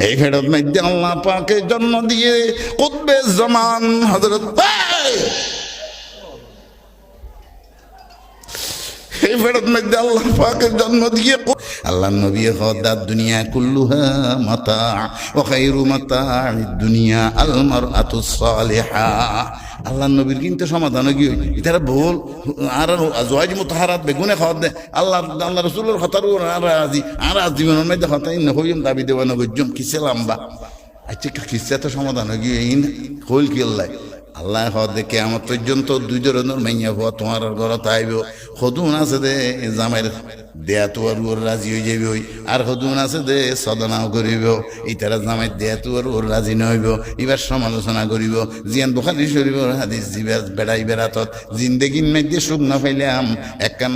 এই ফেরত মধ্যে আল্লাহ পাকে জন্ম দিয়ে কুতবে জমান হজরত এই ফেরত মধ্যে আল্লাহ পাকের জন্ম দিয়ে আল্লাহ নবী হদার দুনিয়া কুল্লুহা মাতা, ও খাইরু মাতা দুনিয়া আলমার আতু সালেহা। আল্লাহ নবীর কিন্তু সমাধান কি এটারা ভুল। আর জয় মুতাহারাত বেগুনে খাওয়া দে। আল্লাহ আল্লাহ রসুলের হতার আর আজি আর আজ জীবনের মধ্যে হতাই হইম দাবি দেওয়া নগজ্জম কিসে লাম্বা? আচ্ছা কিসে তো সমাধান গিয়ে হইল কি আল্লাহ? আল্লাহ হওয়া দেখে আমার পর্যন্ত দুই ধরনের মাইয়া হওয়া তোমার ঘরত আইব সদুন আছে দে জামাইর দেয়া তো ওর রাজি হয়ে যাবি ওই। আর সদুন আছে দে, সদনাও করিব। ইতারা জামাই দেয়া তো ওর রাজি নহইব এবার সমালোচনা করিব। জিয়ান বোখারি শরীফ হাদিস জিবার বেড়াই বেড়াতত, জিন্দেগির মধ্যে সুখ না পাইলাম একখান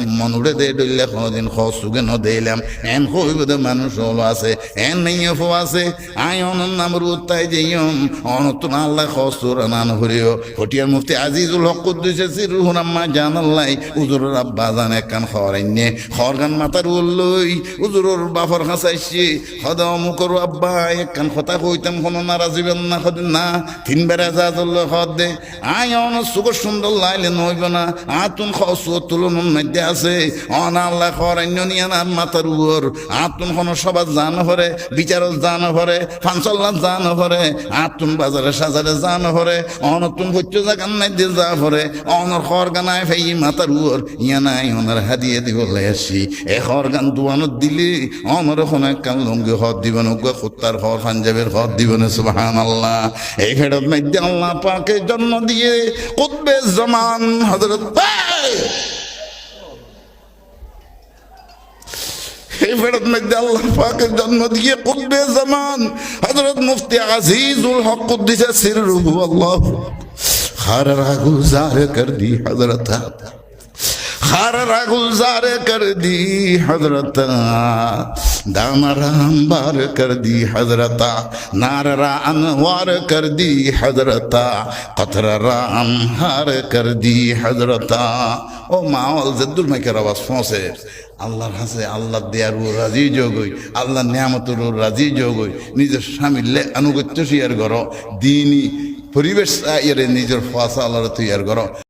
দে, ডইলে কোনোদিন খ সুগে ন দিলাম। এন হইব দে মানুষ হলো আছে, এন নেই ফো আছে, আই অনন নাম রুতাই যেইম অনতুন আল্লাহ খসুর নান হরিও ফটিয়ার মুফতি আজিজুল হক কুদ্দুসে সিরুহুন আম্মা জানাল্লাই উজুরের আব্বা জান একখান খরাইনে খরগান মাতার উল্লই উজুরের বাফর হাসাইছি খদা অমুকর আব্বা, একখান কথা কইতাম, কোনো নারাজিবেন না খদ না, তিন বেড়া যা চলল খদ দে। আই অন সুখ সুন্দর লাইলে নইব না, আতুন খসু তুলন মধ্যে আছে অন আল্লাহ খরাইন্য নিয়ে না মাতার উপর আতুন কোনো সবার জান হরে বিচারত জান হরে ফানসল্লাত জান হরে আতুন বাজারে সাজারে জান হরে অনতুন হচ্ছে জাগান নাই দিয়ে যা হরে অনর খর গানায় ফেই মাতার উপর ইয়া নাই অনার হাদিয়ে দিব আসি এ খর গান দুয়ানত দিলি অনর কোনো কান লঙ্গি হর দিবেন কুত্তার হর পাঞ্জাবের হর দিবেন সুবাহান আল্লাহ এই ফেরত মধ্যে আল্লাহ পাকে জন্ম দিয়ে কুতবে জমান হজরত এই ফেরত মধ্যে আল্লাহ পাকের জন্ম দিয়ে কুতবে জামান হযরত মুফতি আজিজুল হক কুদ্দিসে সিররুহু আল্লাহ। খার গুজার কর দি হযরত খাররা গুলজার কর দি হজরত দামরাম বার কর দি হজরত নাররা আনওয়ার কর দি হজরত কতরা আমহার কর দি হজরত ও মাওয়াল জদ্দুর মাইকের আওয়াজ পৌঁছে আল্লাহর হাসে আল্লাহ দেয়ার ও রাজি যোগই আল্লাহ নিয়ামতর ও রাজি যোগই নিজের স্বামীর লে আনুগত্য শিয়ার ঘর দিনই পরিবেশ ইয়ে নিজের ফসা আল্লাহর তৈয়ার করো।